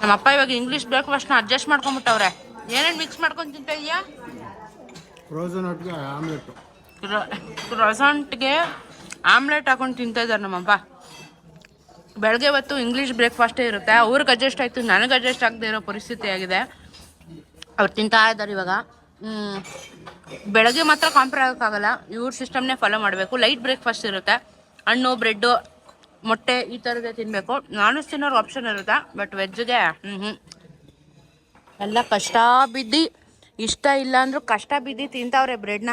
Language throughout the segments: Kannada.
ನಮ್ಮಪ್ಪ ಇವಾಗ ಇಂಗ್ಲೀಷ್ ಬ್ರೇಕ್ಫಾಸ್ಟ್ನ ಅಡ್ಜಸ್ಟ್ ಮಾಡ್ಕೊಂಬಿಟ್ಟವ್ರೆ. ಏನೇನು ಮಿಕ್ಸ್ ಮಾಡ್ಕೊಂಡು ತಿಂತ ಇದೆಯಾ ಕ್ರೊಸಾಂಟ್ಗೆ ಆಮ್ಲೆಟ್ ಹಾಕೊಂಡು ತಿಂತಾ ಇದ್ದಾರೆ ನಮ್ಮಪ್ಪ ಬೆಳಗ್ಗೆ ಹೊತ್ತು ಇಂಗ್ಲೀಷ್ ಬ್ರೇಕ್ಫಾಸ್ಟೇ ಇರುತ್ತೆ. ಅವ್ರಿಗೆ ಅಡ್ಜಸ್ಟ್ ಆಯಿತು ನನಗೆ ಅಡ್ಜಸ್ಟ್ ಆಗದೆ ಇರೋ ಪರಿಸ್ಥಿತಿ ಆಗಿದೆ. ಅವ್ರು ತಿಂತಾ ಇದ್ದಾರೆ ಇವಾಗ. ಬೆಳಗ್ಗೆ ಮಾತ್ರ ಕಾಂಪ್ರ ಆಗೋಕ್ಕಾಗಲ್ಲ ಇವ್ರ ಸಿಸ್ಟಮ್ನೇ ಫಾಲೋ ಮಾಡಬೇಕು. ಲೈಟ್ ಬ್ರೇಕ್ಫಾಸ್ಟ್ ಇರುತ್ತೆ. ಹಣ್ಣು ಬ್ರೆಡ್ಡು ಮೊಟ್ಟೆ ಈ ಥರದ್ದೇ ತಿನ್ನಬೇಕು ನಾನು ತಿನ್ನೋರು ಆಪ್ಷನ್ ಇರುತ್ತೆ? ಬಟ್ ವೆಜ್ಗೆ ಹ್ಞೂ ಹ್ಞೂ ಎಲ್ಲ ಕಷ್ಟ ಬಿದ್ದು ಇಷ್ಟ ಇಲ್ಲ ಅಂದರೂ ಕಷ್ಟ ಬಿದ್ದು ತಿಂತಾವ್ರೆ ಬ್ರೆಡ್ನ.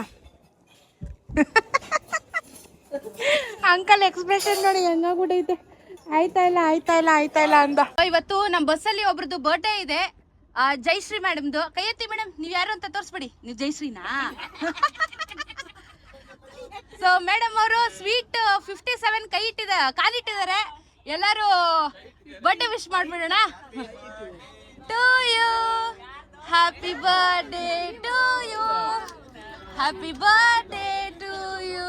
ಅಂಕಲ್ ಎಕ್ಸ್ಪ್ರೆಷನ್ ನೋಡಿ ಹೆಂಗಾಗ್ಬಿಟ್ಟೈತೆ ಆಯ್ತಾ ಇಲ್ಲ ಆಯ್ತಾ ಇಲ್ಲ ಆಯ್ತಾ ಇಲ್ಲ ಅಂದ. ಇವತ್ತು ನಮ್ಮ ಬಸ್ಸಲ್ಲಿ ಒಬ್ರದ್ದು ಬರ್ಡೇ ಇದೆ. ಜೈಶ್ರೀ ಮೇಡಮ್ದು ಕೈ ಎತ್ತಿ ಮೇಡಮ್ ನೀವು ಯಾರು ಅಂತ ತೋರಿಸ್ಬಿಡಿ. ನೀವು ಜಯಶ್ರೀನಾ ಸೊ ಮೇಡಮ್ ಅವರು ಸ್ವೀಟ್ ಫಿಫ್ಟಿ ಸೆವೆನ್ ಕೈ ಇಟ್ಟಿದ ಕಾಲಿಟ್ಟಿದ್ದಾರೆ. ಎಲ್ಲರೂ birthday wish ಮಾಡ್ಬಿಡೋಣ. To you happy birthday to you happy birthday to you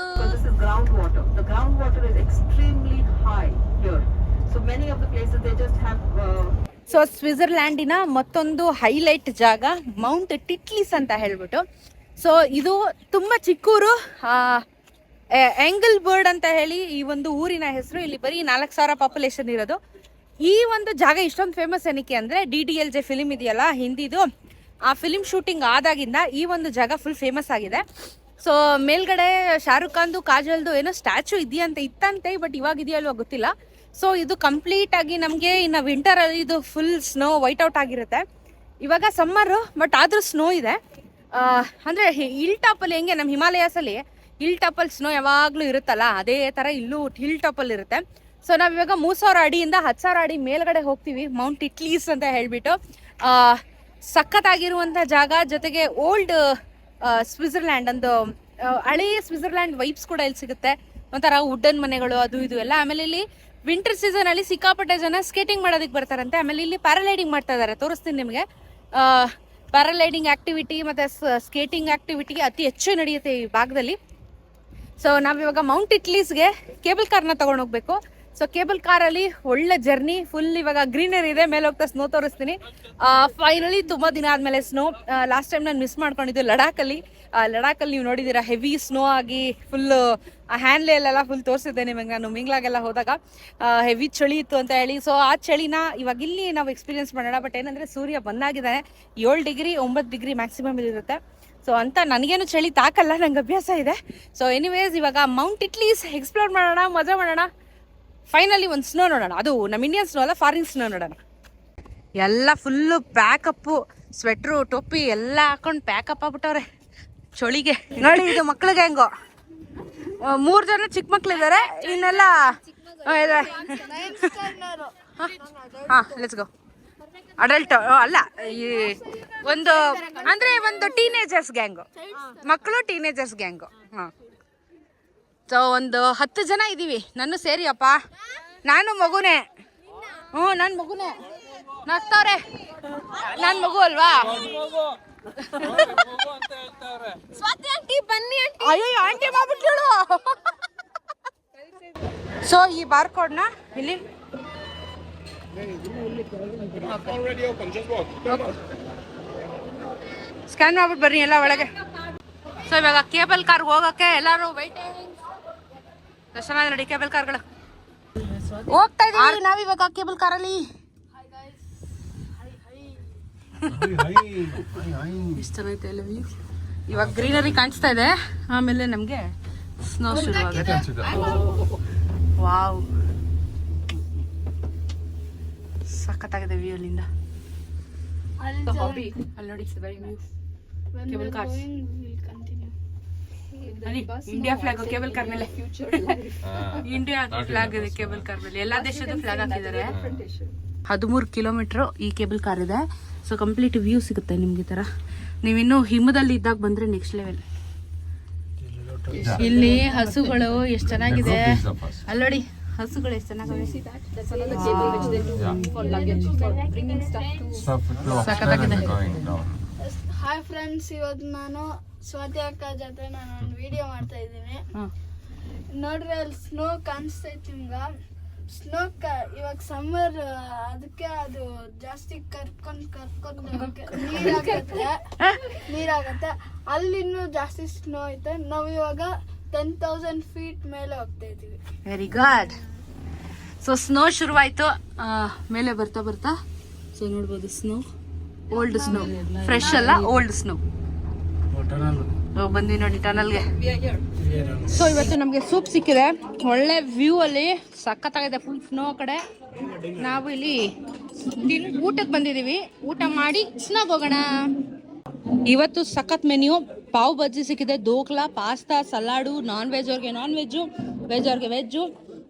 ground water ground water extremely high here. So many of the places they just have uh, so ಸ್ವಿಟ್ಜರ್ಲ್ಯಾಂಡಿನ ಮತ್ತೊಂದು ಹೈಲೈಟ್ ಜಾಗ ಮೌಂಟ್ ಟಿಟ್ಲಿಸ್ ಅಂತ ಹೇಳ್ಬಿಟ್ಟು. ಸೊ ಇದು ತುಂಬ ಚಿಕ್ಕೂರು ಎಂಗಲ್ ಬರ್ಡ್ ಅಂತ ಹೇಳಿ ಈ ಒಂದು ಊರಿನ ಹೆಸರು. ಇಲ್ಲಿ ಬರೀ ನಾಲ್ಕು ಸಾವಿರ ಪಾಪ್ಯುಲೇಷನ್ ಇರೋದು. ಈ ಒಂದು ಜಾಗ ಇಷ್ಟೊಂದು ಫೇಮಸ್ ಏನಕ್ಕೆ ಅಂದರೆ D D L J film ಇದೆಯಲ್ಲ, ಹಿಂದಿದು. ಆ ಫಿಲಿಮ್ ಶೂಟಿಂಗ್ ಆದಾಗಿಂದ ಈ ಒಂದು ಜಾಗ ಫುಲ್ ಫೇಮಸ್ ಆಗಿದೆ. ಸೊ ಮೇಲ್ಗಡೆ ಶಾರುಖ್ ಖಾನ್ದು, ಕಾಜಲ್ದು ಏನೋ ಸ್ಟ್ಯಾಚು ಇದೆಯಂತ, ಇತ್ತಂತೆ ಬಟ್ ಇವಾಗ ಇದೆಯಲ್ವ ಗೊತ್ತಿಲ್ಲ. ಸೊ ಇದು ಕಂಪ್ಲೀಟ್ ಆಗಿ ನಮಗೆ ಇನ್ನು ವಿಂಟರ್ ಅಲ್ಲಿ ಇದು ಫುಲ್ ಸ್ನೋ ವೈಟ್ ಔಟ್ ಆಗಿರುತ್ತೆ. ಇವಾಗ ಸಮ್ಮರು ಬಟ್ ಆದ್ರೂ ಸ್ನೋ ಇದೆ. ಅಂದ್ರೆ ಹಿಲ್ ಟಾಪಲ್ಲಿ ಹೆಂಗೆ ನಮ್ಮ ಹಿಮಾಲಯಾಸಲ್ಲಿ ಹಿಲ್ ಟಪಲ್ಸ್ನೂ ಸ್ನೋ ಯಾವಾಗಲೂ ಇರುತ್ತಲ್ಲ, ಅದೇ ಥರ ಇಲ್ಲೂ ಹಿಲ್ ಟಪಲ್ ಇರುತ್ತೆ. ಸೊ ನಾವು ಇವಾಗ ಮೂರು ಸಾವಿರ ಅಡಿಯಿಂದ ಹತ್ತು ಸಾವಿರ ಅಡಿ ಮೇಲ್ಗಡೆ ಹೋಗ್ತೀವಿ ಮೌಂಟ್ ಇಟ್ಲೀಸ್ ಅಂತ ಹೇಳಿಬಿಟ್ಟು. ಸಖತ್ತಾಗಿರುವಂಥ ಜಾಗ, ಜೊತೆಗೆ ಓಲ್ಡ್ ಸ್ವಿಟ್ಜರ್ಲ್ಯಾಂಡ್ ಒಂದು ಹಳೆಯ ಸ್ವಿಟ್ಜರ್ಲ್ಯಾಂಡ್ ವೈಬ್ಸ್ ಕೂಡ ಇಲ್ಲಿ ಸಿಗುತ್ತೆ. ಒಂಥರ ವುಡನ್ ಮನೆಗಳು, ಅದು ಇದು ಎಲ್ಲ. ಆಮೇಲೆ ಇಲ್ಲಿ ವಿಂಟರ್ ಸೀಸನ್ ಅಲ್ಲಿ ಸಿಕ್ಕಾಪಟ್ಟೆ ಜನ ಸ್ಕೇಟಿಂಗ್ ಮಾಡೋದಕ್ಕೆ ಬರ್ತಾರಂತೆ. ಆಮೇಲೆ ಇಲ್ಲಿ ಪ್ಯಾರಾಲೈಡಿಂಗ್ ಮಾಡ್ತಾ ಇದ್ದಾರೆ ತೋರಿಸ್ತೀನಿ ನಿಮಗೆ. ಪ್ಯಾರಾಲೈಡಿಂಗ್ ಆಕ್ಟಿವಿಟಿ ಮತ್ತೆ ಸ್ಕೇಟಿಂಗ್ ಆಕ್ಟಿವಿಟಿ ಅತಿ ಹೆಚ್ಚು ನಡೆಯುತ್ತೆ ಈ ಭಾಗದಲ್ಲಿ. ಸೊ ನಾವಿವಾಗ ಮೌಂಟ್ ಇಟ್ಲೀಸ್ಗೆ ಕೇಬಲ್ ಕಾರ್ನ ತಗೊಂಡು ಹೋಗ್ಬೇಕು. ಸೊ ಕೇಬಲ್ ಕಾರಲ್ಲಿ ಒಳ್ಳೆ ಜರ್ನಿ ಫುಲ್ ಇವಾಗ ಗ್ರೀನರಿ ಇದೆ, ಮೇಲೆ ಹೋಗ್ತಾ ಸ್ನೋ ತೋರಿಸ್ತೀನಿ. ಫೈನಲಿ ತುಂಬ ದಿನ ಆದಮೇಲೆ ಸ್ನೋ ಲಾಸ್ಟ್ ಟೈಮ್ ನಾನು ಮಿಸ್ ಮಾಡ್ಕೊಂಡಿದ್ದು ಲಡಾಖಲ್ಲಿ ಲಡಾಖಲ್ಲಿ ನೀವು ನೋಡಿದ್ದೀರಾ ಹೆವಿ ಸ್ನೋ ಆಗಿ ಫುಲ್ ಹ್ಯಾಂಡ್ಲೆಲ್ಲ ಫುಲ್ ತೋರಿಸಿದ್ದೆ ನಿಮಗೆ ನಾನು ಮಿಂಗ್ಲಾಗೆಲ್ಲ ಹೋದಾಗ. ಹೆವಿ ಚಳಿ ಇತ್ತು ಅಂತ ಹೇಳಿ. ಸೊ ಆ ಚಳಿನ ಇವಾಗ ಇಲ್ಲಿ ನಾವು ಎಕ್ಸ್ಪೀರಿಯನ್ಸ್ ಮಾಡೋಣ. ಬಟ್ ಏನಂದರೆ ಸೂರ್ಯ ಬಂದಾಗಿದ್ದಾನೆ. ಏಳು ಡಿಗ್ರಿ ಒಂಬತ್ತು ಡಿಗ್ರಿ ಮ್ಯಾಕ್ಸಿಮಮ್ ಇರುತ್ತೆ ಸೊ ಅಂತ ನನಗೇನು ಚಳಿ ತಾಕಲ್ಲ ನಂಗೆ ಅಭ್ಯಾಸ ಇದೆ. ಸೊ ಎನಿವೇಸ್ ಇವಾಗ ಮೌಂಟ್ ಇಟ್ಲೀಸ್ ಎಕ್ಸ್ಪ್ಲೋರ್ ಮಾಡೋಣ ಮಜಾ ಮಾಡೋಣ. ಫೈನಲಿ ಒಂದು ಸ್ನೋ ನೋಡೋಣ. ಅದು ನಮ್ಮ ಇಂಡಿಯನ್ ಸ್ನೋ ಅಲ್ಲ ಫಾರಿನ್ ಸ್ನೋ ನೋಡೋಣ. ಎಲ್ಲ ಫುಲ್ಲು ಪ್ಯಾಕಪ್ಪು ಸ್ವೆಟ್ರು ಟೊಪ್ಪಿ ಎಲ್ಲ ಹಾಕೊಂಡು ಪ್ಯಾಕಪ್ ಆಗ್ಬಿಟ್ಟವ್ರೆ. ಚಳಿಗೆ. ನೋಡಿ ಇದು ಮಕ್ಳಿಗೆ ಹೆಂಗೋ ಮೂರು ಜನ ಚಿಕ್ಕ ಮಕ್ಳಿದ್ದಾರೆ ಇನ್ನೆಲ್ಲ ಹಾಂ ಲೆಟ್ಸ್ ಗೋ ಅಡಲ್ಟ್ ಅಲ್ಲ ಈ ಒಂದು ಅಂದ್ರೆ ಒಂದು ಟೀನೇಜರ್ಸ್ ಗ್ಯಾಂಗು ಮಕ್ಕಳು ಟೀನೇಜರ್ಸ್ ಗ್ಯಾಂಗು ಹಾಂ. ಸೊ ಒಂದು ಹತ್ತು ಜನ ಇದ್ದೀವಿ ನನ್ನ ಸೇರಿ ಅಪ್ಪ ನಾನು ಮಗುನೇ. ಹ್ಞೂ ನನ್ನ ಮಗುನೇ. ನಗ್ತವ್ರೆ. ನನ್ನ ಮಗು ಅಲ್ವಾ? ಸ್ವಾತಿ ಆಂಟಿ ಬನ್ನಿ ಅಯ್ಯೋ ಆಂಟಿ ಮಾಡ್ಬಿಟ್ಲು ಸೊ ಈ ಬಾರ್ ಕೋಡ್ನ ಇಲ್ಲಿ ಸ್ಕ್ಯಾನ್ ಮಾಡ್ಬಿಟ್ಟು ಬರ್ರಿ ಎಲ್ಲ ಒಳಗೆ. ಸೊ ಇವಾಗ ಕೇಬಲ್ ಕಾರ್ ಹೋಗಕ್ಕೆ ಎಲ್ಲರೂ ವೈಟಿಂಗ್ ಎಷ್ಟು ಚೆನ್ನಾಗಿದೆ ನೋಡಿ ಕೇಬಲ್ ಕಾರ್ಗಳು ಹೋಗ್ತಾ ಇದೀವಿ ನಾವಿವಾಗ ಕೇಬಲ್ ಕಾರಲ್ಲಿ ಎಷ್ಟು ಚೆನ್ನಾಗೈತೆ ಎಲ್ಲ ವ್ಯೂ ಇವಾಗ ಗ್ರೀನರಿ ಕಾಣಿಸ್ತಾ ಇದೆ. ಆಮೇಲೆ ನಮಗೆ ಸ್ನೋ ಶುರು ಆಗುತ್ತೆ ವಾವ್ ಸಖತ್ತಾಗಿದೆ ವ್ಯೂ ಅಲ್ಲಿಂದ. ಅಲ್ಲಿ going, view cable cars India flag cable car ಮೇಲೆ. ಇಂಡಿಯಾ ಫ್ಲಾಗ್ ಇದೆ ಕೇಬಲ್ ಕಾರ್ ಮೇಲೆ. ಎಲ್ಲಾ ದೇಶದ ಫ್ಲಾಗ್ ಹಾಕಿದ್ದಾರೆ. ಹದಿಮೂರು ಕಿಲೋಮೀಟರ್ ಈ ಕೇಬಲ್ ಕಾರ್ ಇದೆ. ಸೊ ಕಂಪ್ಲೀಟ್ ವ್ಯೂ ಸಿಗುತ್ತೆ ನಿಮ್ಗೆ ಈ ತರ ನೀವಿನ್ನೂ ಹಿಮದಲ್ಲಿ ಇದ್ದಾಗ ಬಂದ್ರೆ ನೆಕ್ಸ್ಟ್ ಲೆವೆಲ್ ಇಲ್ಲಿ ಹಸುಗಳು ಎಷ್ಟು ಚೆನ್ನಾಗಿದೆ. ಅಲ್ಲೋಡಿ ಹಸುಗಳು ಎಷ್ಟು ಹಾಯ್ ಫ್ರೆಂಡ್ಸ್ ಇವತ್ತು ನಾನು ಸ್ವಾತಿ ಅಕ್ಕ ಜೊತೆ ನಾನು ಒಂದು ವಿಡಿಯೋ ಮಾಡ್ತಾ ಇದ್ದೀನಿ. ನೋಡ್ರಿ ಅಲ್ಲಿ ಸ್ನೋ ಕಾಣಿಸ್ತೈತಿ ನಿಮ್ಗೆ? ಸ್ನೋ ಇವಾಗ ಸಮ್ಮರ್ ಅದಕ್ಕೆ ಅದು ಜಾಸ್ತಿ ಕರ್ಕೊಂಡ್ ಕರ್ಕೊಂಡ್ ನೀರಾಗತ್ತೆ ನೀರಾಗತ್ತೆ ಅಲ್ಲಿ ಇನ್ನೂ ಜಾಸ್ತಿ ಸ್ನೋ ಐತೆ. ನಾವು ಇವಾಗ ಟೆನ್ ತೌಸಂಡ್ ಫೀಟ್ ಮೇಲೆ ಹೋಗ್ತಾ ಇದೀವಿ ವೆರಿ ಗುಡ್ ಸೊ ಸ್ನೋ ಶುರುವಾಯಿತು. ಮೇಲೆ ಬರ್ತಾ ಬರ್ತಾ. ಸೊ ನೋಡ್ಬೋದು ಸ್ನೋ ಓಲ್ಡ್ ಸ್ನೋ ಫ್ರೆಶ್ ಅಲ್ಲ ಓಲ್ಡ್ ಸ್ನೋ ಬಂದ್ವಿ ನೋಡಿ ಟನಲ್ಗೆ ಸೊ ಇವತ್ತು ನಮಗೆ ಸೂಪ್ ಸಿಕ್ಕಿದೆ. ಒಳ್ಳೆ ವ್ಯೂ ಅಲ್ಲಿ. ಸಖತ್ತಾಗಿದೆ ಫುಲ್ ಸ್ನೋ ಕಡೆ. ನಾವು ಇಲ್ಲಿ ಊಟಕ್ಕೆ ಬಂದಿದ್ದೀವಿ. ಊಟ ಮಾಡಿ ಸ್ನಾಗ್ ಹೋಗೋಣ. ಇವತ್ತು ಸಖತ್ ಮೆನ್ಯೂ ಪಾವ್ ಬಜ್ಜಿ ಸಿಕ್ಕಿದೆ dhokla pasta salad non veg ಅವ್ರಿಗೆ ನಾನ್ ವೆಜ್ಜು ವೆಜ್ ಅವ್ರಿಗೆ ವೆಜ್ಜು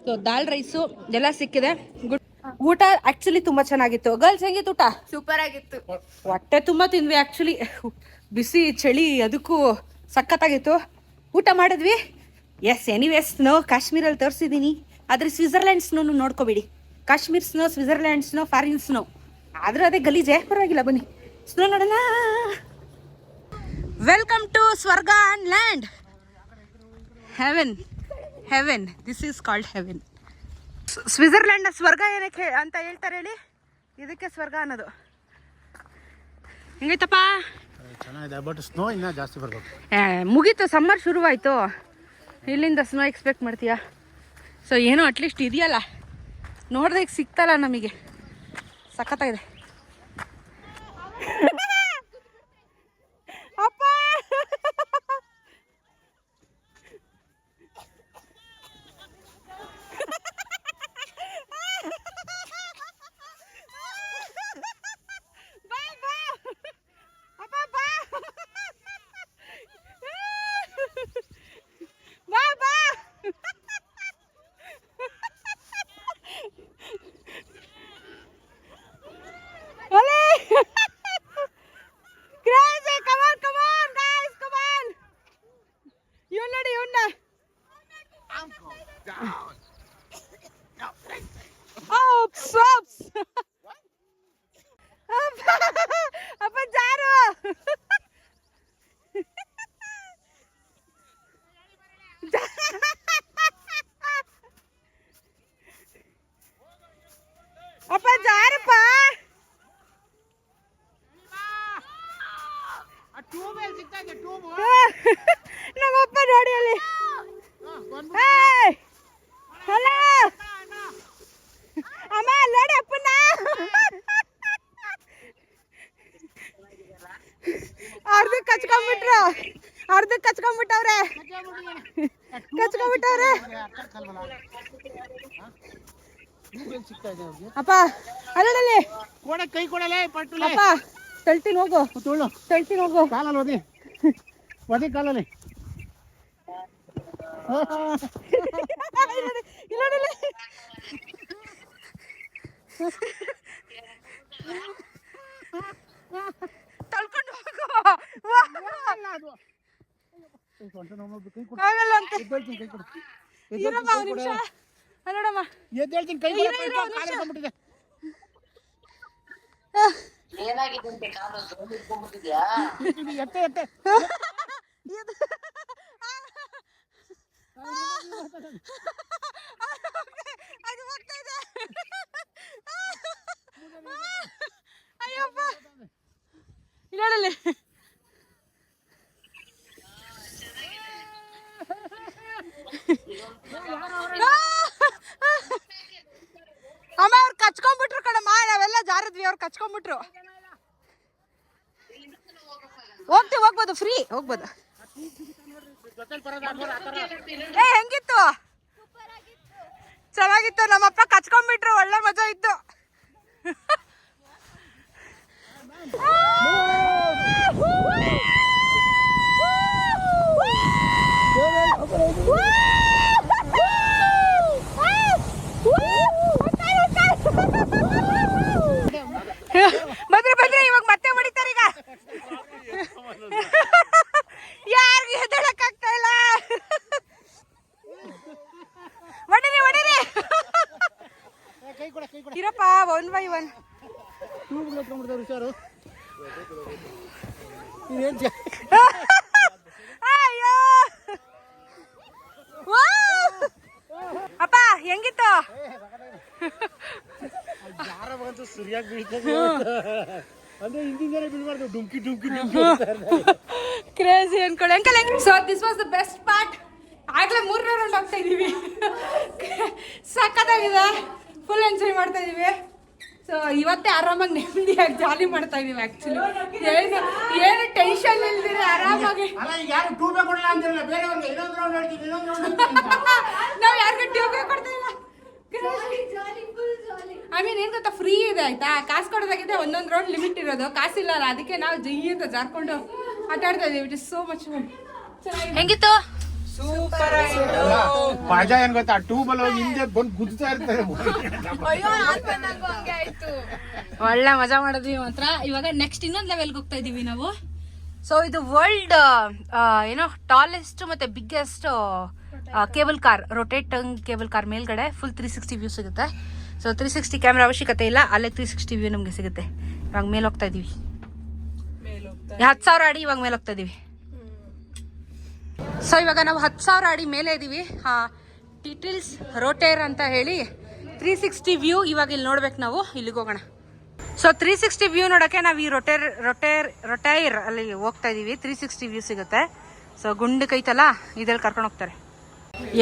ಸೊ ದಾಲ್ ರೈಸು ಎಲ್ಲ ಸಿಕ್ಕಿದೆ. ಗುಡ್ ಊಟ ಆಕ್ಚುಲಿ ತುಂಬಾ ಚೆನ್ನಾಗಿತ್ತು. ಗರ್ಲ್ಸ್ ಹೆಂಗಿತ್ತು ಊಟ? ಸೂಪರ್ ಆಗಿತ್ತು. ಹೊಟ್ಟೆ ತುಂಬಾ ತಿಂದ್ವಿ ಆಕ್ಚುಲಿ ಬಿಸಿ ಚಳಿ ಅದಕ್ಕೂ ಸಖತ್ತಾಗಿತ್ತು. ಊಟ ಮಾಡಿದ್ವಿ. ಎಸ್ ಎನಿವೇಸ್ ಸ್ನೋ ಕಾಶ್ಮೀರಲ್ಲಿ ತೋರಿಸಿದ್ದೀನಿ ಆದರೆ ಸ್ವಿಟ್ಜರ್ಲ್ಯಾಂಡ್ ಸ್ನೋನು ನೋಡ್ಕೋಬೇಡಿ. Kashmir snow Switzerland snow foreign snow ಆದರೂ ಅದೇ ಗಲೀಜೆ. ಪರವಾಗಿಲ್ಲ ಬನ್ನಿ. ಸ್ನೋ ನೋಡೋಣ. ವೆಲ್ಕಮ್ ಟು ಸ್ವರ್ಗ and land heaven heaven this is called heaven ಸ್ವಿಟ್ಜರ್ಲ್ಯಾಂಡ್ನ ಸ್ವರ್ಗ ಏನಕ್ಕೆ ಅಂತ ಹೇಳ್ತಾರೆ ಹೇಳಿ? ಇದಕ್ಕೆ ಸ್ವರ್ಗ ಅನ್ನೋದು. ಹೆಂಗೈತಪ್ಪ? ಚೆನ್ನಾಗಿದೆ ಬಟ್ ಸ್ನೋ ಇನ್ನೂ ಜಾಸ್ತಿ ಬರ್ಬೇಕು. ಏ, ಮುಗೀತು ಸಮ್ಮರ್ ಶುರುವಾಯಿತು. ಇಲ್ಲಿಂದ ಸ್ನೋ ಎಕ್ಸ್ಪೆಕ್ಟ್ ಮಾಡ್ತೀಯಾ? ಸೊ ಏನೋ ಅಟ್ಲೀಸ್ಟ್ ಇದೆಯಲ್ಲ. ನೋಡ್ದೆ ಈಗ ಸಿಗ್ತಲ್ಲ ನಮಗೆ. ಸಖತ್ತಾಗಿದೆ ಅಪ್ಪ ಬಾ ಬಾ ಅಪ್ಪ ಬಾ ಬಾ ಬಾ ಅಲೆ crazy come on come on guys come on ಇವನ್ ನೋಡಿ ಇವನ್ನ ಓಪ್ಸ್ ಓಪ್ಸ್ ಅಪ್ಪ ಜಾರು ಅಪ್ಪ ಜಾರಪ್ಪ ನಮ್ಮಪ್ಪ ನೋಡಿ ಅಲ್ಲಿ ಏಯ್! ಹಲೋ ಅಮ್ಮ ನೋಡಿ ಅಪ್ಪನ ಅರ್ಧಕ್ಕೆ ಕಚ್ಕೊಂಡ್ಬಿಟ್ರು ಅರ್ಧಕ್ಕೆ ಕಚ್ಕೊಂಡ್ಬಿಟ್ಟವ್ರೆ ಕಚ್ಕೊಂಡ್ಬಿಟ್ಟವ್ರೆ ಅಪ್ಪ, ಅಲ್ಲಲ್ಲಿ. ಕೊಡ ಕೈ ಕೊಡಲೇ ಪಟ್ಟು ಅಪ್ಪ, ತಳ್ತೀನಿ ಹೋಗು. ತುಳು ತಳ್ತೀನಿ ಹೋಗು. ಕಾಲಲ್ಲಿ ಓದಿ ಓದಿ ಕಾಲಲ್ಲಿ ಇಲ್ಲ. ತಳ್ಕೊಂಡು ಹೋಗು. ಒಂದ್ ಕಾಲು. ಇದು ಎತ್ತೆ ಎತ್ತೆ. ಅದು ಹೋಗ್ತಾ ಇದೆ. ಅಯ್ಯಪ್ಪ. ಇಲ್ಲಲ್ಲಿ ಅಮ್ಮ, ಅವ್ರು ಕಚ್ಕೊಂಡ್ಬಿಟ್ರು ಕಣಮ್ಮ. ನಾವೆಲ್ಲ ಜಾರಿದ್ವಿ, ಅವ್ರು ಕಚ್ಕೊಂಡ್ಬಿಟ್ರು ಹೋಗ್ತೀವಿ, ಹೋಗ್ಬೋದು ಫ್ರೀ ಹೋಗ್ಬೋದು. ಏ, ಹೆಂಗಿತ್ತು? ಚೆನ್ನಾಗಿತ್ತು, ನಮ್ಮಪ್ಪ ಕಚ್ಕೊಂಡ್ಬಿಟ್ರು ಒಳ್ಳೆ ಮಜಾ ಇತ್ತು. ಬಂದ್ರೆ ಬಂದ್ರೆ ಇವಾಗ ಮತ್ತೆ ಹೊಡಿತಾರೆ ಈಗ. ಯಾರಿಗೆ ಎದ್ದೇಳಕ್ ಆಗ್ತಾ ಇಲ್ಲ. ಹೊಡಿರಿ ಹೊಡಿರಿ. ಇರಪ್ಪ ಒನ್ ಬೈ ಒನ್ ಹುಷಾರು ಇದೇನ್ ಜಾ- ಅಯ್ಯೋ ವಾ! ಅಪ್ಪ ಹೆಂಗಿತ್ತು? ಯಾರ ಬಂತು ಸರಿಯಾಗಿ ಬೀಳ್ತದೆ ಅಂದ್ರೆ ಹಿಂದಿನ ಬೀಳ್ಬಾರ್ದು. ಡುಮ್ಕಿ ಡುಮ್ಕಿ. ಕ್ರೇಜಿ ಅನ್ಕೊಳ್ಳಿ. Uncle so this was the best part ಆಗ್ಲೇ ಮೂರನೇ ರೌಂಡ್ ಹೋಗ್ತಾ ಇದೀವಿ. ಸಖತ್ತಾಗಿದೆ. ಫುಲ್ ಎಂಜಾಯ್ ಮಾಡ್ತಾ ಇದೀವಿ. ಸೊ ಇವತ್ತೇ ಆರಾಮಾಗಿ ನೆಮ್ಮದಿಯಾಗಿ ಜಾಲಿ ಮಾಡ್ತಾ ಇದೀವಿ ಆಕ್ಚುಲಿ ಏನು ಏನು ಟೆನ್ಷನ್ ಇಲ್ದಿರ ಆರಾಮಾಗಿ ಅಲ್ಲ ಈಗ ಯಾರು ಟೂ ಬೇ ಅಂತಿರಲ್ಲ ಬೇರೆಯವ್ರಿಗೆ ಇನ್ನೊಂದು ರೌಂಡ್ ಹೇಳ್ತೀವಿ ಇನ್ನೊಂದು ರೌಂಡ್ ನಾವು ಯಾರಿಗೂ ಟ್ಯೂಬೇ ಕೊಡ್ತಾ ಇಲ್ಲ. ಐ ಮೀನ್ ಏನ್ ಗೊತ್ತಾ ಫ್ರೀ ಇದೆ ಆಯ್ತಾ? ಕಾಸು ಕೊಡೋದಾಗಿದೆ ಒಂದೊಂದು ರೌಂಡ್ ಲಿಮಿಟ್ ಇರೋದು. ಕಾಸಿಲ್ಲ ಇಲ್ಲ ಅದಕ್ಕೆ ನಾವು ಜೈ ಅಂತ ಜಾರ್ಕೊಂಡು ಆಟ ಆಡ್ತಾ ಇದೀವಿ ಇಟ್ ಇಸ್ ಸೋ ಮಚ್ ಹೆಂಗಿತ್ತು? ಮಜಾ ಏನ್ ಗೊತ್ತಾ? ಟ್ಯೂಬ್ ಅಲ್ಲಿ ಹೋಗಿ ಹಿಂದೆ ಬಂದು ಗುದ್ತಾ ಇರ್ತಾರೆ. ಒಳ್ಳೆ ಮಜಾ ಮಾಡಿದ್ವಿ ಮಾತ್ರ. ಇವಾಗ ನೆಕ್ಸ್ಟ್ ಇನ್ನೊಂದು ಲೆವೆಲ್ಗೆ ಹೋಗ್ತಾ ಇದೀವಿ ನಾವು. ಸೊ ಇದು ವರ್ಲ್ಡ್ ಏನೋ ಟಾಲೆಸ್ಟ್ ಮತ್ತೆ biggest cable car rotating cable car ಮೇಲ್ಗಡೆ ಫುಲ್ ತ್ರೀ ಸಿಕ್ಸ್ಟಿ ವ್ಯೂ ಸಿಗುತ್ತೆ. ಸೊ ತ್ರೀ ಸಿಕ್ಸ್ಟಿ ಕ್ಯಾಮ್ರಾ ಅವಶ್ಯಕತೆ ಇಲ್ಲ ಅಲ್ಲೇ ತ್ರೀ ಸಿಕ್ಸ್ಟಿ ವ್ಯೂ ನಮಗೆ ಸಿಗುತ್ತೆ. ಇವಾಗ ಮೇಲೆ ಹೋಗ್ತಾ ಇದೀವಿ. ಹತ್ತು ಸಾವಿರ ಅಡಿ ಇವಾಗ ಮೇಲೆ ಹೋಗ್ತಾ ಇದೀವಿ. ಸೊ ಇವಾಗ ನಾವು ಹತ್ತು ಸಾವಿರ ಅಡಿ ಮೇಲೆ ಇದ್ದೀವಿ ಟಿಟಿಲ್ಸ್ ರೋಟೇರ್ ಅಂತ ಹೇಳಿ ತ್ರೀ ಸಿಕ್ಸ್ಟಿ ವ್ಯೂ ಇವಾಗ ಇಲ್ಲಿ ನೋಡ್ಬೇಕು ನಾವು. ಇಲ್ಲಿಗೆ ಹೋಗೋಣ. ಸೊ ತ್ರೀ ಸಿಕ್ಸ್ಟಿ ವ್ಯೂ ನೋಡೋಕ್ಕೆ ನಾವು ಈ ರೊಟೇರ್ ರೊಟೇರ್ ರೊಟೈರ್ ಅಲ್ಲಿ ಹೋಗ್ತಾ ಇದ್ದೀವಿ ತ್ರೀ ಸಿಕ್ಸ್ಟಿ ವ್ಯೂ ಸಿಗುತ್ತೆ. ಸೊ ಗುಂಡು ಕೈತಲ್ಲ, ಇದ್ರಲ್ಲಿ ಕರ್ಕೊಂಡು ಹೋಗ್ತಾರೆ.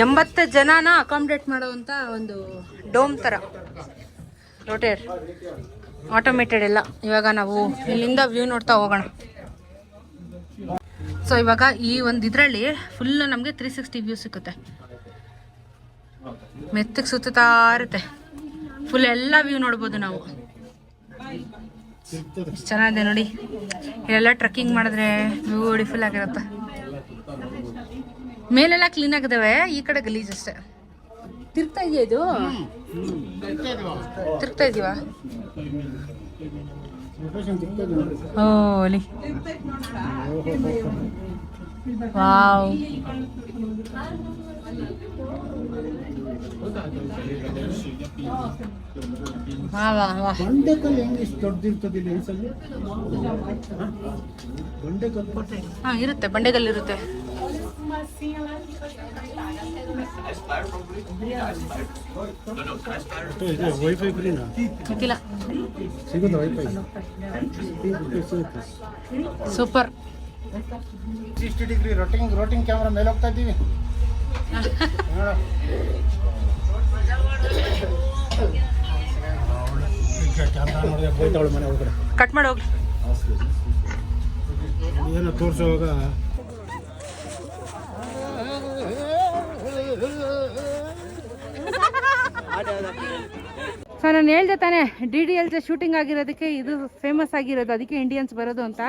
ಎಂಬತ್ತು ಜನನ ಅಕಾಮಡೇಟ್ ಮಾಡುವಂಥ ಒಂದು ಡೋಮ್ ಥರ. ರೊಟೇರ್ ಆಟೋಮೇಟೆಡ್ ಎಲ್ಲ. ಇವಾಗ ನಾವು ಇಲ್ಲಿಂದ ವ್ಯೂ ನೋಡ್ತಾ ಹೋಗೋಣ. ಸೊ ಇವಾಗ ಈ ಒಂದು ಇದರಲ್ಲಿ ಫುಲ್ ನಮಗೆ ತ್ರೀ ಸಿಕ್ಸ್ಟಿ ವ್ಯೂ ಸಿಕ್ಕುತ್ತೆ. ಮೆತ್ತಗೆ ಸುತ್ತಾ ಇರುತ್ತೆ. ಫುಲ್ ಎಲ್ಲ ವ್ಯೂ ನೋಡ್ಬೋದು ನಾವು. ಚೆನ್ನಾಗಿದೆ ನೋಡಿ. ಎಲ್ಲ ಟ್ರೆಕ್ಕಿಂಗ್ ಮಾಡಿದ್ರೆ ಬ್ಯೂಟಿಫುಲ್ ಆಗಿರುತ್ತೆ. ಮೇಲೆಲ್ಲ ಕ್ಲೀನ್ ಆಗಿದಾವೆ ಈ ಕಡೆ ಗಲೀಜ್ ಅಷ್ಟೇ. ತಿರ್ಗ್ತಾ ಇದೆಯಾ ಇದು? ತಿರ್ಗ್ತಾ ಇದೀವಾ? ಓಲಿ ವಾವ್ ಬಂಡೆಕಲ್ಲು ಹೆಂಗೆ ಇಷ್ಟು ದೊಡ್ಡದಿರ್ತದೆ ಇಲ್ಲಿ ಅನ್ಸಲ್ಲಿ ಬಂಡೆಕಲ್ಲು ಹಾ ಇರುತ್ತೆ ಬಂಡೆಕಲ್ಲು ಇರುತ್ತೆ. ಇದೆ ವೈಫೈ ಫ್ರೀನಾ ಗೊತ್ತಿಲ್ಲ ಸಿಗುತ್ತೆ ವೈಫೈ ಸಿಗುತ್ತೆ super sixty degree rotating rotating camera ಮೇಲೆ ಹೋಗ್ತಾ ಇದ್ದೀವಿ ಕ್ಯಾಮ್ರಾ ನೋಡಿದ್ರೆ ಬೈತಾವಳು ಮನೆ ಒಳಗಡೆ ಕಟ್ ಮಾಡಿ ಹೋಗ್ಲಿ ಏನೋ ತೋರಿಸುವಾಗ ಸೊ ನಾನು ಹೇಳ್ದೆ ತಾನೆ D D L J shooting ಆಗಿರೋದಕ್ಕೆ ಇದು ಫೇಮಸ್ ಆಗಿರೋದು, ಅದಕ್ಕೆ ಇಂಡಿಯನ್ಸ್ ಬರೋದು ಅಂತ.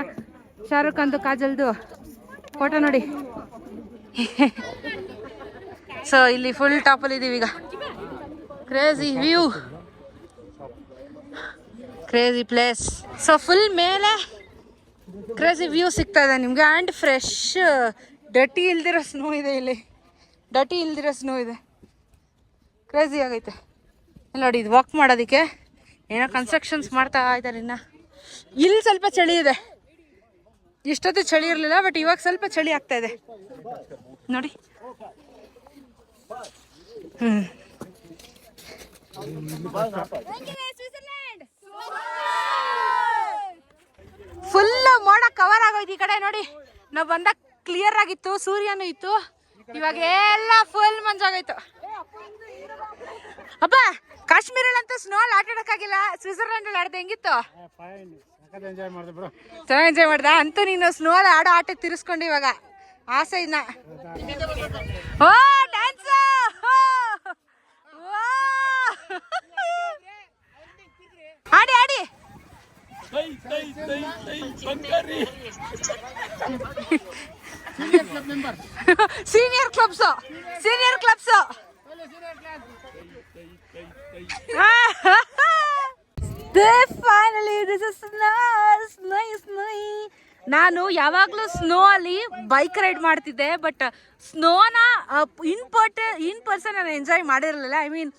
ಶಾರುಖ್ ಖಾನ್ದು ಕಾಜಲ್ದು ಫೋಟೋ ನೋಡಿ. ಸೊ ಇಲ್ಲಿ ಫುಲ್ ಟಾಪಲ್ಲಿ ಇದೀವಿ ಈಗ. Crazy view crazy place so full ಮೇಲೆ ಕ್ರೇಜಿ ವ್ಯೂ ಸಿಗ್ತಾ ಇದೆ ನಿಮಗೆ. ಆ್ಯಂಡ್ ಫ್ರೆಶ್ ಡಟಿ ಇಲ್ದಿರೋ ಸ್ನೋ ಇದೆ ಇಲ್ಲಿ. ಡಟಿ ಇಲ್ದಿರೋ ಸ್ನೋ ಇದೆ. ಕ್ರೇಜಿ ಆಗೈತೆ. ನೋಡಿ, ಇದು ವಾಕ್ ಮಾಡೋದಕ್ಕೆ ಏನೋ ಕನ್ಸ್ಟ್ರಕ್ಷನ್ಸ್ ಮಾಡ್ತಾ ಇದ್ದಾರೆ ಇನ್ನ. ಇಲ್ಲಿ ಸ್ವಲ್ಪ ಚಳಿ ಇದೆ. ಇಷ್ಟೊತ್ತು ಚಳಿ ಇರಲಿಲ್ಲ ಬಟ್ ಇವಾಗ ಸ್ವಲ್ಪ ಚಳಿ ಆಗ್ತಾ ಇದೆ. ನೋಡಿ. ಹ್ಮ್. ಫುಲ್ ಮೋಡ ಕವರ್ ಆಗೋಯ್ತು ಈ ಕಡೆ, ನೋಡಿ. ನಾವು ಬಂದಾಗ ಕ್ಲಿಯರ್ ಆಗಿತ್ತು, ಸೂರ್ಯನೂ ಇತ್ತು. ಇವಾಗ ಎಲ್ಲ ಫುಲ್ ಮಂಜಾಗೋಯ್ತು ಅಪ್ಪ ಕಾಶ್ಮೀರಲ್ಲಂತೂ ಸ್ನೋ ಅಲ್ಲಿ ಆಟ ಆಡಕ್ಕಾಗಿಲ್ಲ. ಸ್ವಿಟ್ಜರ್ಲ್ಯಾಂಡ್ ಅಲ್ಲಿ ಆಡ್ದೆ ಹೆಂಗಿತ್ತು? ಫೈನ್ ಸಖತ್ ಎಂಜಾಯ್ ಮಾಡಿದೆ ಬಿಡು ಚೆನ್ನಾಗಿ ಎಂಜಾಯ್ ಮಾಡ್ದ. ಅಂತೂ ನೀನು ಸ್ನೋ ಅಲ್ಲಿ ಆಡೋ ಆಟ ತಿರ್ಸ್ಕೊಂಡು ಇವಾಗ. ಆಸೆ ಇನ್ನ. ಓ ಡ್ಯಾನ್ಸ್ ಆಡಿ ಆಡಿ. Senior clubs senior clubs finally this is nice nice ನೈ ನಾನು ಯಾವಾಗಲೂ ಸ್ನೋ ಅಲ್ಲಿ ಬೈಕ್ ರೈಡ್ ಮಾಡ್ತಿದ್ದೆ ಬಟ್ ಸ್ನೋನ ಇನ್ ಪರ್ಟ್ ಇನ್ ಪರ್ಸನ್ ನಾನು ಎಂಜಾಯ್ ಮಾಡಿರಲಿಲ್ಲ. ಐ ಮೀನ್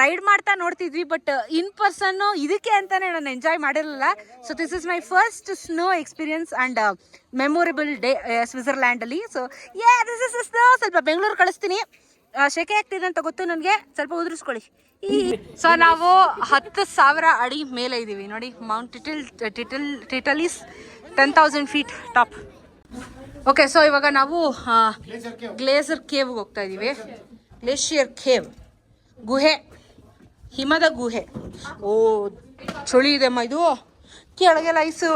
ರೈಡ್ ಮಾಡ್ತಾ ನೋಡ್ತಿದ್ವಿ ಬಟ್ ಇನ್ ಪರ್ಸನ್ನು ಇದಕ್ಕೆ ಅಂತಾನೆ ನಾನು ಎಂಜಾಯ್ ಮಾಡಿರಲಿಲ್ಲ. So this is my first snow experience and memorable day ಸ್ವಿಟ್ಜರ್ಲ್ಯಾಂಡಲ್ಲಿ so yeah this is snow ಸ್ವಲ್ಪ ಬೆಂಗಳೂರು ಕಳಿಸ್ತೀನಿ. ಶೆಕೆ ಆಗ್ತಿದೆ ಅಂತ ಗೊತ್ತು, ನನಗೆ ಸ್ವಲ್ಪ ಉದುರಿಸ್ಕೊಳ್ಳಿ. ಸೊ ನಾವು ಹತ್ತು ಸಾವಿರ ಅಡಿ ಮೇಲೆ ಇದ್ದೀವಿ. ನೋಡಿ mount ಟಿಟಲ್ ಟಿಟಲ್ ಟಿಟಲ್ Titlis ten thousand feet top okay so ಇವಾಗ ನಾವು ಗ್ಲೇಸರ್ ಕೇವ್ಗೆ ಹೋಗ್ತಾ ಇದ್ದೀವಿ. ಗ್ಲೇಷಿಯರ್ ಕೇವ್ ಗುಹೆ. ಹಿಮದ ಗುಹೆ. ಓ, ಚಳಿ ಇದೆ ಅಮ್ಮ ಇದು. ಕೆಳಗೆ ಲೈಸು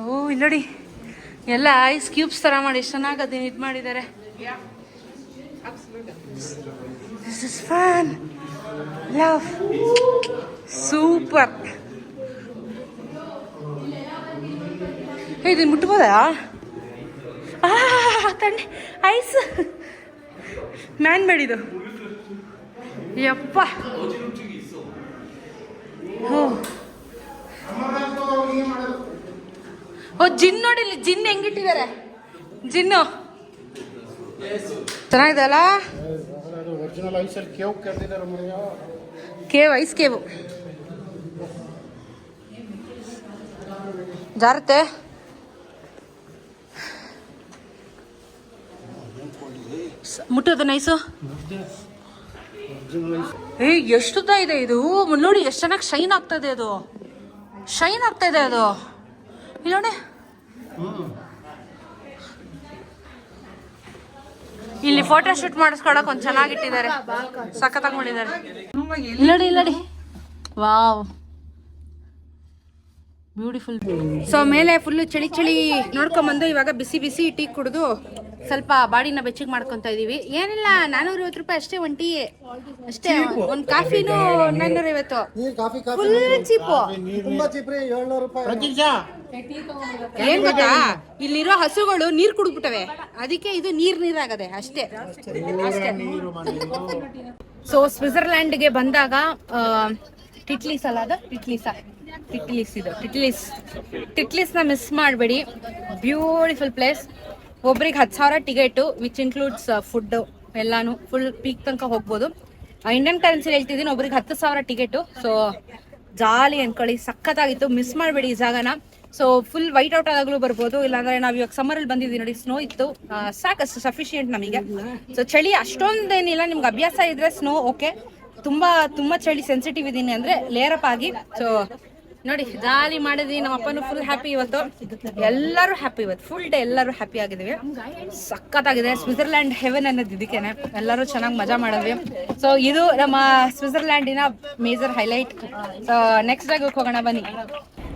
ಓ, ಇಲ್ಲಡಿ. ಎಲ್ಲ ಐಸ್ ಕ್ಯೂಬ್ಸ್ ಥರ ಮಾಡಿ, ಎಷ್ಟು ಚೆನ್ನಾಗದು ಇದು ಮಾಡಿದ್ದಾರೆ ದಿಸ್ ಇಸ್ ಸೂಪರ್ ಇದು ಮುಟ್ಬೋದಾ? ತಂಡೆ ಐಸ್ ಮ್ಯಾನ್ ಮಾಡಿದ್ದು ಯಪ್ಪ. ಹೋ ಓ, ಜಿನ್ ನೋಡಿ ಇಲ್ಲಿ, ಜಿನ್ ಹೆಂಗಿಟ್ಟಿದ್ದಾರೆ? ಜಿನ್ನು. ಚೆನ್ನಾಗಿದೆ ಅಲ್ಲ ಕೇವ್, ಐಸ್ ಕೇವ್. ಜಾರತ್ತೆ? ಮುಟ್ಟೋದು ನೈಸು? ಏ ಎಷ್ಟು ಉದ್ದ ಇದೆ ಇದು? ನೋಡಿ, ಎಷ್ಟು ಚೆನ್ನಾಗಿ ಶೈನ್ ಆಗ್ತದೆ ಅದು. ಶೈನ್ ಆಗ್ತಾ ಇದೆ ಅದು. ಇಲ್ಲಿ ಇಲ್ಲಿ ಫೋಟೋ ಶೂಟ್ ಮಾಡಿಸ್ಕೊಳಕ್ ಒಂದ್ ಚೆನ್ನಾಗಿಟ್ಟಿದ್ದಾರೆ ಸಖತ್ ಮಾಡಿದ್ದಾರೆ. ಇಲ್ಲಡಿ ಇಲ್ಲಡಿ ವಾವ್. ಬ್ಯೂಟಿಫುಲ್ ಸೊ ಮೇಲೆ ಫುಲ್ ಚಳಿ ಚಳಿ ನೋಡ್ಕೊಂಬಂದು ಇವಾಗ ಬಿಸಿ ಬಿಸಿ ಟೀ ಕುಡಿದು ಸ್ವಲ್ಪ ಬಾಡಿನ ಬೆಚ್ಚಗೆ ಮಾಡ್ಕೊಂತ ಇದೀವಿ. ಏನಿಲ್ಲ ನಾನೂರ ಐವತ್ತು ರೂಪಾಯಿ ಅಷ್ಟೇ ಒಂದು ಟೀ. ಅಷ್ಟೇ ಒಂದ್ ಕಾಫಿನೂ ನಾನ್ನೂರ ಐವತ್ತು ಫುಲ್ ಚೀಪು. ಏನ್ ಗೊತ್ತಾ? ಇಲ್ಲಿರೋ ಹಸುಗಳು ನೀರ್ ಕುಡಿದ್ಬಿಟ್ಟವೆ ಅದಕ್ಕೆ ಇದು ನೀರ್ ನೀರಾಗದೆ ಅಷ್ಟೇ. ಅಷ್ಟೇ. ಸೊ ಸ್ವಿಟ್ಜರ್ಲ್ಯಾಂಡ್ಗೆ ಬಂದಾಗ ಟಿಟ್ಲಿಸ್ ಅಲ್ಲ ಅದು? ಟಿಟ್ಲಿಸ. ಟಿಟ್ಲಿಸ್ ಇದು. ಟಿಟ್ಲಿಸ್. ಟಿಟ್ಲಿಸ್ನ ಮಿಸ್ ಮಾಡಬೇಡಿ. Beautiful place. ಒಬ್ರಿಗೆ ಹತ್ತು ಸಾವಿರ ಟಿಕೆಟು ವಿಚ್ ಇನ್ಕ್ಲೂಡ್ಸ್ ಫುಡ್ ಎಲ್ಲಾನು ಫುಲ್ ಪೀಕ್ ತನಕ ಹೋಗ್ಬೋದು. ಇಂಡಿಯನ್ ಕರೆನ್ಸಿ ಹೇಳ್ತಿದ್ದೀನಿ, ಒಬ್ರಿಗೆ ಹತ್ತು ಸಾವಿರ ಟಿಕೆಟು ಸೊ ಜಾಲಿ ಅನ್ಕೊಳ್ಳಿ, ಸಖತ್ತಾಗಿತ್ತು. ಮಿಸ್ ಮಾಡಬೇಡಿ ಈ ಜಾಗನ. ಸೊ ಫುಲ್ ವೈಟ್ ಔಟ್ ಆದಾಗಲೂ ಬರ್ಬೋದು. ಇಲ್ಲಾಂದ್ರೆ ನಾವು ಇವಾಗ ಸಮ್ಮರಲ್ಲಿ ಬಂದಿದ್ದೀವಿ ನೋಡಿ ಸ್ನೋ ಇತ್ತು. ಸಾಕಷ್ಟು ಸಫಿಶಿಯೆಂಟ್ ನಮಗೆ. ಸೊ ಚಳಿ ಅಷ್ಟೊಂದೇನಿಲ್ಲ. ನಿಮ್ಗೆ ಅಭ್ಯಾಸ ಇದ್ರೆ ಸ್ನೋ ಓಕೆ ತುಂಬಾ ತುಂಬಾ ಚಳಿ ಸೆನ್ಸಿಟಿವ್ ಇದೀನಿ ಅಂದ್ರೆ ಲೇರಪ್ ಆಗಿ. ಸೊ ನೋಡಿ ಜಾಲಿ ಮಾಡಿದ್ವಿ, ನಮ್ಮ ಅಪ್ಪನು ಫುಲ್ ಹ್ಯಾಪಿ ಇವತ್ತು. ಎಲ್ಲರೂ ಹ್ಯಾಪಿ ಇವತ್ತು. ಫುಲ್ ಡೇ ಎಲ್ಲರೂ ಹ್ಯಾಪಿ ಆಗಿದ್ದೀವಿ ಸಖತ್ತಾಗಿದೆ. ಸ್ವಿಟ್ಜರ್ಲ್ಯಾಂಡ್ ಹೆವೆನ್ ಅನ್ನೋದು ಇದಕ್ಕೇನೆ. ಎಲ್ಲರೂ ಚೆನ್ನಾಗಿ ಮಜಾ ಮಾಡಿದ್ವಿ. ಸೊ ಇದು ನಮ್ಮ ಸ್ವಿಟ್ಜರ್ಲ್ಯಾಂಡಿನ ಮೇಜರ್ ಹೈಲೈಟ್ ಸೊ ನೆಕ್ಸ್ಟ್ ಆಗಿ ಹೋಗೋಣ, ಬನ್ನಿ.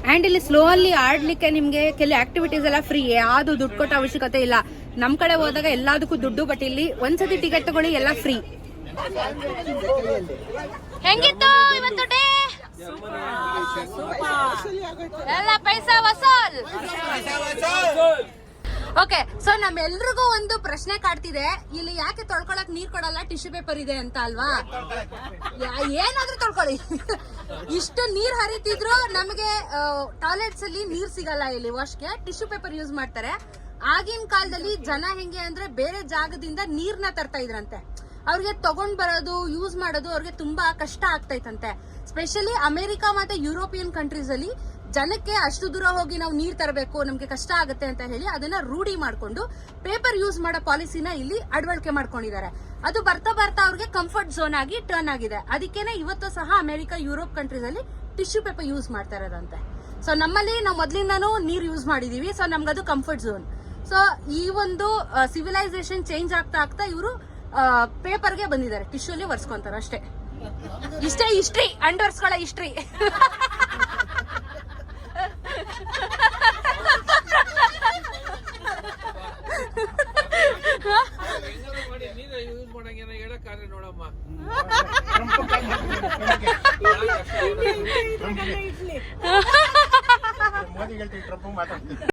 ಆ್ಯಂಡ್ ಇಲ್ಲಿ ಸ್ಲೋ ಅಲ್ಲಿ ಆಡ್ಲಿಕ್ಕೆ ನಿಮಗೆ ಕೆಲವು ಆಕ್ಟಿವಿಟೀಸ್ ಎಲ್ಲ ಫ್ರೀ ಯಾವುದು ದುಡ್ಡು ಕೊಟ್ಟ ಅವಶ್ಯಕತೆ ಇಲ್ಲ. ನಮ್ಮ ಕಡೆ ಹೋದಾಗ ಎಲ್ಲದಕ್ಕೂ ದುಡ್ಡು ಬಟ್ ಇಲ್ಲಿ ಒಂದ್ಸತಿ ಟಿಕೆಟ್ ತಗೊಳ್ಳಿ, ಎಲ್ಲ ಫ್ರೀ ಹೆಂಗಿತ್ತು ಇವತ್ತು ಡೇ ಎಲ್ಲ ಪೈಸಾ ವಸೂಲ್. ಓಕೆ ಸೊ ನಮ್ಮೆಲ್ರಿಗೂ ಒಂದು ಪ್ರಶ್ನೆ ಕಾಡ್ತಿದೆ. ಇಲ್ಲಿ ಯಾಕೆ ತೊಳ್ಕೊಳಕ್ ನೀರ್ ಕೊಡಲ್ಲ ಟಿಶ್ಯೂ ಪೇಪರ್ ಇದೆ ಅಂತ ಅಲ್ವಾ? ಯಾ- ಏನಾದ್ರೂ ತೊಳ್ಕೊಳ್ಳಿ. ಇಷ್ಟು ನೀರ್ ಹರಿತಿದ್ರು ನಮಗೆ ಟಾಯ್ಲೆಟ್ಸ್ ಅಲ್ಲಿ ನೀರ್ ಸಿಗಲ್ಲ ಇಲ್ಲಿ ವಾಶ್ಗೆ ಟಿಶ್ಯೂ ಪೇಪರ್ ಯೂಸ್ ಮಾಡ್ತಾರೆ. ಆಗಿನ ಕಾಲದಲ್ಲಿ ಜನ ಹೆಂಗೆ ಅಂದ್ರೆ ಬೇರೆ ಜಾಗದಿಂದ ನೀರ್ನ ತರ್ತಾ ಇದ್ರಂತೆ. ಅವ್ರಿಗೆ ತಗೊಂಡ್ ಬರೋದು ಯೂಸ್ ಮಾಡೋದು ಅವ್ರಿಗೆ ತುಂಬಾ ಕಷ್ಟ ಆಗ್ತೈತಂತೆ. ಸ್ಪೆಷಲಿ ಅಮೆರಿಕ ಮತ್ತೆ ಯುರೋಪಿಯನ್ ಕಂಟ್ರೀಸ್ ಅಲ್ಲಿ ಜನಕ್ಕೆ ಅಷ್ಟು ದೂರ ಹೋಗಿ ನಾವು ನೀರ್ ತರಬೇಕು, ನಮ್ಗೆ ಕಷ್ಟ ಆಗುತ್ತೆ ಅಂತ ಹೇಳಿ ಅದನ್ನ ರೂಢಿ ಮಾಡ್ಕೊಂಡು ಪೇಪರ್ ಯೂಸ್ ಮಾಡೋ ಪಾಲಿಸಿನ ಇಲ್ಲಿ ಅಳವಡಿಕೆ ಮಾಡ್ಕೊಂಡಿದ್ದಾರೆ. ಅದು ಬರ್ತಾ ಬರ್ತಾ ಅವ್ರಿಗೆ ಕಂಫರ್ಟ್ ಝೋನ್ ಆಗಿ ಟರ್ನ್ ಆಗಿದೆ. ಅದಕ್ಕೇನೆ ಇವತ್ತು ಸಹ ಅಮೆರಿಕ ಯುರೋಪ್ ಕಂಟ್ರೀಸ್ ಅಲ್ಲಿ ಟಿಶ್ಯೂ ಪೇಪರ್ ಯೂಸ್ ಮಾಡ್ತಾ ಇರೋದಂತೆ. ಸೊ ನಮ್ಮಲ್ಲಿ ನಾವು ಮೊದ್ಲಿಂದಾನು ನೀರ್ ಯೂಸ್ ಮಾಡಿದೀವಿ ಸೊ ನಮ್ಗದು ಕಂಫರ್ಟ್ ಝೋನ್ ಸೊ ಈ ಒಂದು ಸಿವಿಲೈಸೇಷನ್ ಚೇಂಜ್ ಆಗ್ತಾ ಆಗ್ತಾ ಇವರು ಪೇಪರ್ಗೆ ಬಂದಿದ್ದಾರೆ. ಟಿಶ್ಯೂಲಿ ಅಲ್ಲಿ ಒರ್ಸ್ಕೊಂತಾರೆ ಅಷ್ಟೇ. ಇಷ್ಟೇ ಹಿಸ್ಟ್ರಿ ಅಂಡರ್ಸ್ಗಳ ಹಿಸ್ಟ್ರಿ. ಮೋದಿ ಹೇಳ್ತೀವಿ ಟ್ರಂಪ್ ಮಾತಾಡ್ತೀವಿ